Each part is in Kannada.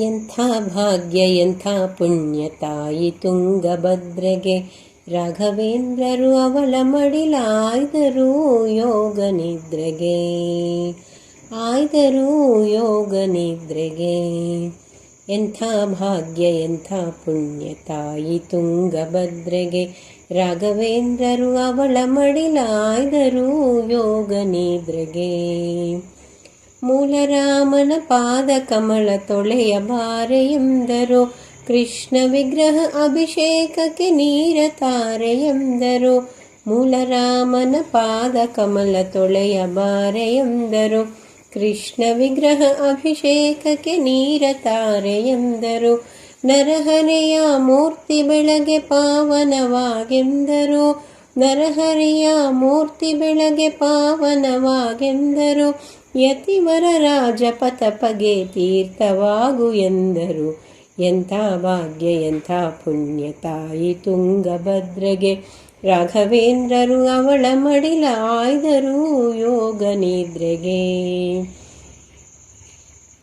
ಎಂಥ ಭಾಗ್ಯ ಎಂಥ ಪುಣ್ಯ ತಾಯಿ ತುಂಗಭದ್ರೆಗೆ ರಾಘವೇಂದ್ರರು ಅವಳ ಮಡಿಲಾಯ್ದರು ಯೋಗ ನಿದ್ರೆಗೆ ಆಯ್ದರು ಯೋಗ ನಿದ್ರೆಗೆ ಎಂಥ ಭಾಗ್ಯ ಎಂಥ ಪುಣ್ಯ ತಾಯಿ ತುಂಗಭದ್ರೆಗೆ ರಾಘವೇಂದ್ರರು ಅವಳ ಮಡಿಲಾಯ್ದರು ಯೋಗ ನಿದ್ರೆಗೆ ಮೂಲರಾಮನ ಪಾದ ಕಮಲ ತೊಳೆಯ ಬಾರೆ ಎಂದರು ಕೃಷ್ಣ ವಿಗ್ರಹ ಅಭಿಷೇಕಕ್ಕೆ ನೀರ ತಾರೆ ಎಂದರು ಮೂಲರಾಮನ ಪಾದ ಕಮಲ ತೊಳೆಯ ಬಾರೆ ಎಂದರು ಕೃಷ್ಣ ವಿಗ್ರಹ ಅಭಿಷೇಕಕ್ಕೆ ನೀರ ತಾರೆ ಎಂದರು ನರಹರೆಯ ಮೂರ್ತಿ ಬೆಳಗ್ಗೆ ಪಾವನವಾಗೆಂದರು ನರಹರಿಯ ಮೂರ್ತಿ ಬೆಳಗ್ಗೆ ಪಾವನವಾಗೆಂದರು. ಯತಿವರ ರಾಜಪತಪಗೆ ತೀರ್ಥವಾಗು ಎಂದರು. ಎಂಥ ಭಾಗ್ಯ, ಎಂಥ ಪುಣ್ಯ ತಾಯಿ ತುಂಗಭದ್ರಗೆ. ರಾಘವೇಂದ್ರರು ಅವಳ ಮಡಿಲ ಆಯ್ದರು ಯೋಗ ನಿದ್ರೆಗೆ.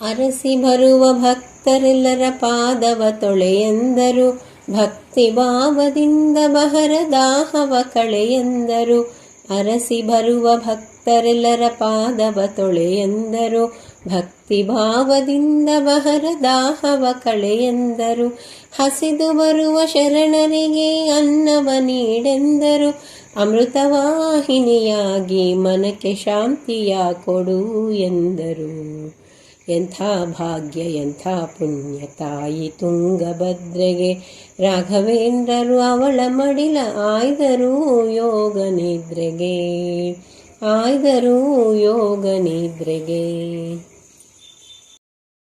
ಅರಸಿ ಬರುವ ಭಕ್ತರೆಲ್ಲರ ಪಾದವ ತೊಳೆಯೆಂದರು ಭಕ್ತಿ ಭಾವದಿಂದ ಬಹರ ದಾಹವ ಕಳೆಯೆಂದರು ಅರಸಿ ಬರುವ ಭಕ್ತರೆಲ್ಲರ ಪಾದವ ತೊಳೆಯೆಂದರು ಭಕ್ತಿ ಭಾವದಿಂದ ಬಹರ ದಾಹವ ಕಳೆಯೆಂದರು ಹಸಿದು ಬರುವ ಶರಣರಿಗೆ ಅನ್ನವ ನೀಡೆಂದರು. ಅಮೃತವಾಹಿನಿಯಾಗಿ ಮನಕ್ಕೆ ಶಾಂತಿಯ ಕೊಡು ಎಂದರು. ಎಂಥ ಭಾಗ್ಯ, ಎಂಥ ಪುಣ್ಯ ತಾಯಿ ತುಂಗಭದ್ರೆಗೆ. ರಾಘವೇಂದ್ರರು ಅವಳ ಮಡಿಲ ಆಯ್ದರು ಯೋಗ ನಿದ್ರೆಗೆ. ಆಯ್ದರು ಯೋಗ ನಿದ್ರೆಗೆ.